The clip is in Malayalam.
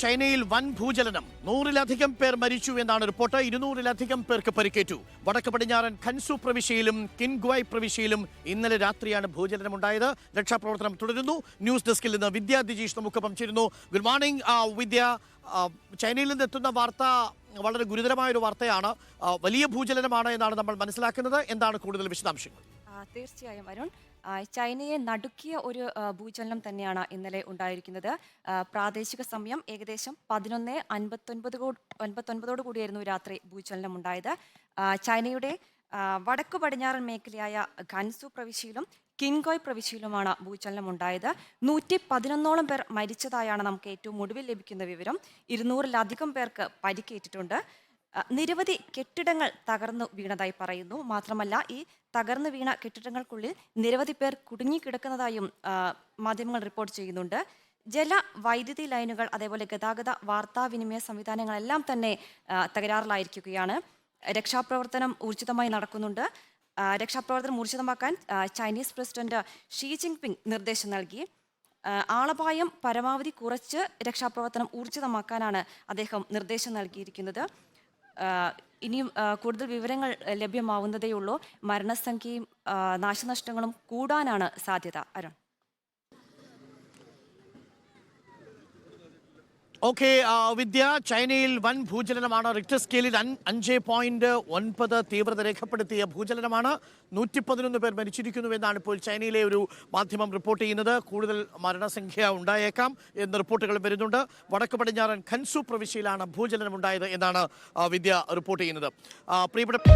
ചൈനയിൽ വൻ ഭൂചലനം. നൂറിലധികം പേർ മരിച്ചു എന്നാണ് റിപ്പോർട്ട്. ഇരുന്നൂറിലധികം പേർക്ക് പരിക്കേറ്റു. വടക്ക് പടിഞ്ഞാറൻ ഖൻസു പ്രവിശ്യയിലും കിൻഗ്വായ് പ്രവിശ്യയിലും ഇന്നലെ രാത്രിയാണ് ഭൂചലനം ഭൂചലനമുണ്ടായത്. രക്ഷാപ്രവർത്തനം തുടരുന്നു. ന്യൂസ് ഡെസ്കിൽ നിന്ന് വിദ്യ ദിജീഷ് നമുക്കൊപ്പം ചേരുന്നു. Good morning Vidya. ചൈനയിൽ നിന്ന് എത്തുന്ന വാർത്ത വളരെ ഗുരുതരമായ ഒരു വാർത്തയാണ് വലിയ ഭൂചലനമാണ് എന്നാണ് നമ്മൾ മനസ്സിലാക്കുന്നത്. എന്താണ് കൂടുതൽ വിശദാംശങ്ങൾ? തീർച്ചയായും അരുൺ. ചൈനയെ നടുക്കിയ ഒരു ഭൂചലനം തന്നെയാണ് ഇന്നലെ ഉണ്ടായിരിക്കുന്നത്. പ്രാദേശിക സമയം ഏകദേശം പതിനൊന്ന് അൻപത്തൊൻപത് അൻപത്തൊൻപതോട് കൂടിയായിരുന്നു രാത്രി ഭൂചലനം ഉണ്ടായത്. ചൈനയുടെ വടക്കു പടിഞ്ഞാറൻ മേഖലയായ ഖൻസു പ്രവിശ്യയിലും കിൻഗോയ് പ്രവിശ്യയിലുമാണ് ഭൂചലനം ഉണ്ടായത്. നൂറ്റി പതിനൊന്നോളം പേർ മരിച്ചതായാണ് നമുക്ക് ഏറ്റവും ഒടുവിൽ ലഭിക്കുന്ന വിവരം. ഇരുന്നൂറിലധികം പേർക്ക് പരിക്കേറ്റിട്ടുണ്ട്. നിരവധി കെട്ടിടങ്ങൾ തകർന്നു വീണതായി പറയുന്നു. മാത്രമല്ല ഈ തകർന്നു വീണ കെട്ടിടങ്ങൾക്കുള്ളിൽ നിരവധി പേർ കുടുങ്ങിക്കിടക്കുന്നതായും മാധ്യമങ്ങൾ റിപ്പോർട്ട് ചെയ്യുന്നുണ്ട്. ജല വൈദ്യുതി ലൈനുകൾ അതേപോലെ ഗതാഗത വാർത്താവിനിമയ സംവിധാനങ്ങളെല്ലാം തന്നെ തകരാറിലായിരിക്കുകയാണ്. രക്ഷാപ്രവർത്തനം ഊർജിതമായി നടക്കുന്നുണ്ട്. രക്ഷാപ്രവർത്തനം ഊർജിതമാക്കാൻ Chinese president Xi Jinping നിർദ്ദേശം നൽകി. ആളപായം പരമാവധി കുറച്ച് രക്ഷാപ്രവർത്തനം ഊർജിതമാക്കാനാണ് അദ്ദേഹം നിർദ്ദേശം നൽകിയിരിക്കുന്നത്. ഇനിയും കൂടുതൽ വിവരങ്ങൾ ലഭ്യമാവുന്നതേയുള്ളൂ. മരണസംഖ്യയും നാശനഷ്ടങ്ങളും കൂടാനാണ് സാധ്യത. അരുൺ. ഓക്കെ വിദ്യ ചൈനയിൽ വൻ ഭൂചലനമാണ്. റിക്ടർ സ്കെയിലിൽ അഞ്ച് പോയിന്റ് ഒൻപത് തീവ്രത രേഖപ്പെടുത്തിയ ഭൂചലനമാണ്. നൂറ്റി പതിനൊന്ന് പേർ മരിച്ചിരിക്കുന്നു എന്നാണ് ഇപ്പോൾ ചൈനയിലെ ഒരു മാധ്യമം റിപ്പോർട്ട് ചെയ്യുന്നത്. കൂടുതൽ മരണസംഖ്യ ഉണ്ടായേക്കാം എന്ന് റിപ്പോർട്ടുകൾ വരുന്നുണ്ട്. വടക്ക് പടിഞ്ഞാറൻ ഖൻസു പ്രവിശ്യയിലാണ് ഭൂചലനം ഉണ്ടായത് എന്നാണ് വിദ്യ റിപ്പോർട്ട് ചെയ്യുന്നത്. പ്രിയപ്പെട്ട